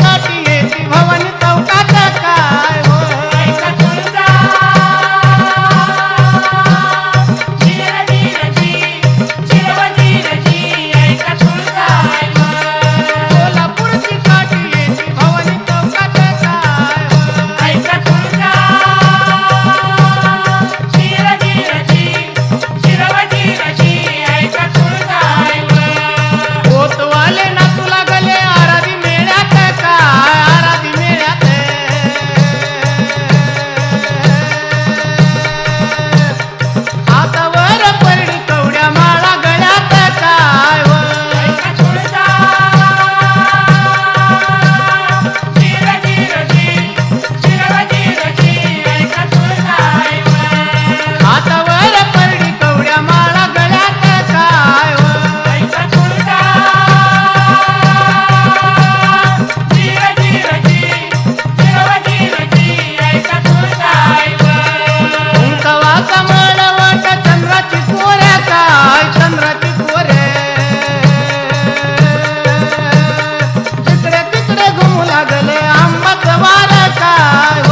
কাটি लागल आम्हाला काय